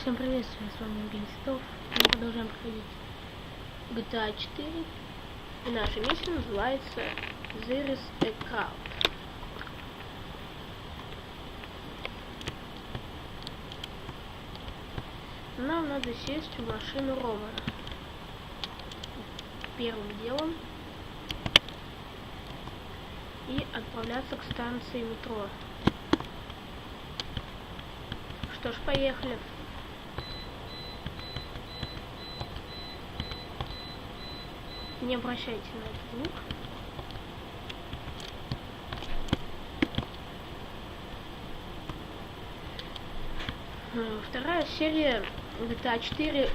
Всем приветствую, с вами Титов. Мы продолжаем проходить GTA 4. И наша миссия называется There is. Нам надо сесть в машину Романа. Первым делом. И отправляться к станции метро. Что ж, поехали. Не обращайте на этот звук. Э, Вторая серия GTA 4 э,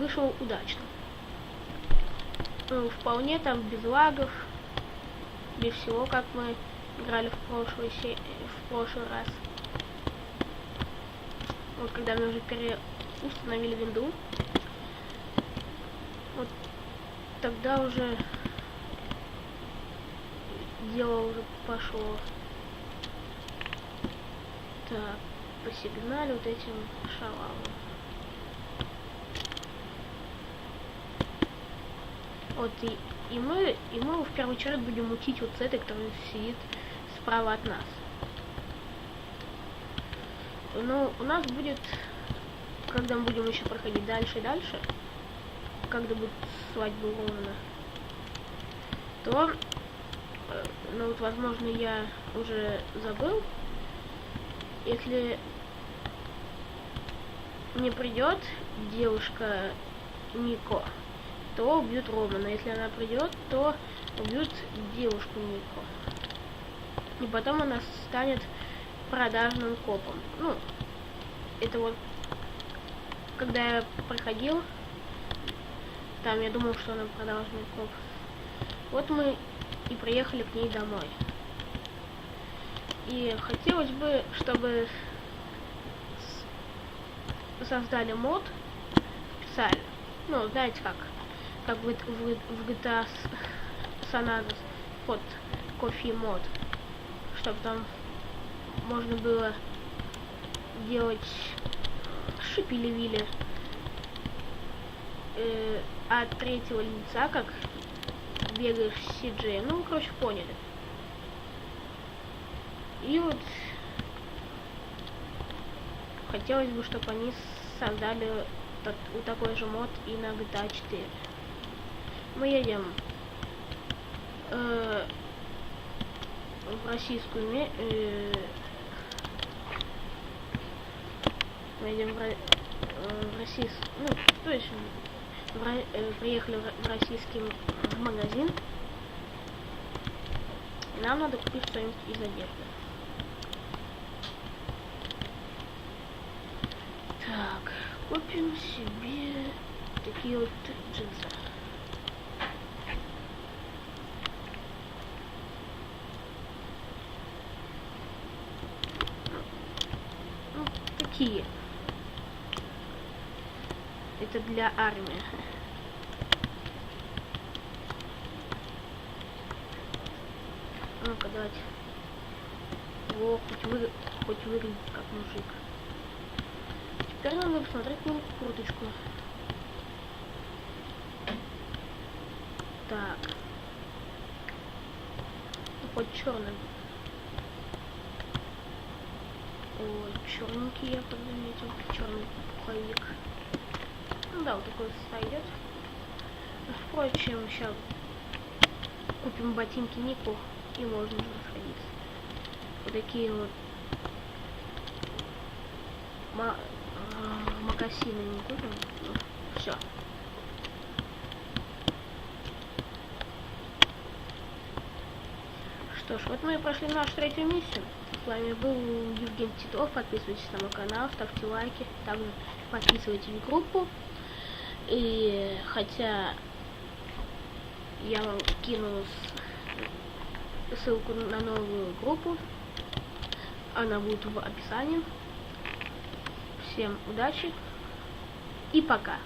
вышел удачно. Ну, Вполне там без лагов, без всего, как мы играли в прошлый, се- в прошлый раз. Вот когда мы уже переустановили винду, вот тогда уже дело уже пошло. Так, посигнали вот этим шалавам. Вот и, и мы и мы в первую очередь будем мутить вот с этой, которая сидит справа от нас. Ну, у нас будет, когда мы будем еще проходить дальше и дальше, когда будет свадьба Романа, то, э, ну вот, возможно, я уже забыл, если не придет девушка Нико, то убьют Романа. Если она придет, то убьют девушку Нико. И потом она станет продажным копом. Ну, это вот, когда я проходил, там я думал, что она продажный коп. Вот мы и приехали к ней домой. И хотелось бы, чтобы создали мод специально. Ну, знаете как, как в, в, в GTA с- San Andreas под кофе мод. Чтобы там можно было делать шипили-вили э, от третьего лица, как бегаешь с CJ. Ну, короче, поняли. И вот хотелось бы, чтобы они создали вот такой же мод и на GTA 4. Мы едем э, в российскую э, мы едем в, э, в российс- ну, то есть в э, приехали в Ро- в российский магазин. Нам надо купить что-нибудь из одежды. Так, купим себе такие вот джинсы. Ну, такие. Это для армии. Ну-ка, давайте. Во, хоть, вы, хоть выглядит как мужик. Теперь надо посмотреть на курточку. Так. Ну, хоть черный. Ой, черненький я подметил. Черный пуховик. Ну да, вот такой сойдет. Впрочем, сейчас купим ботинки Нику и можно уже сходиться. Вот такие вот ма- а, макасины не купим. все. Что ж, вот мы и прошли нашу третью миссию. С вами был Евгений Титов. Подписывайтесь на мой канал, ставьте лайки. Также подписывайтесь в группу. И хотя я вам кину с- ссылку на новую группу, она будет в описании. Всем удачи и пока.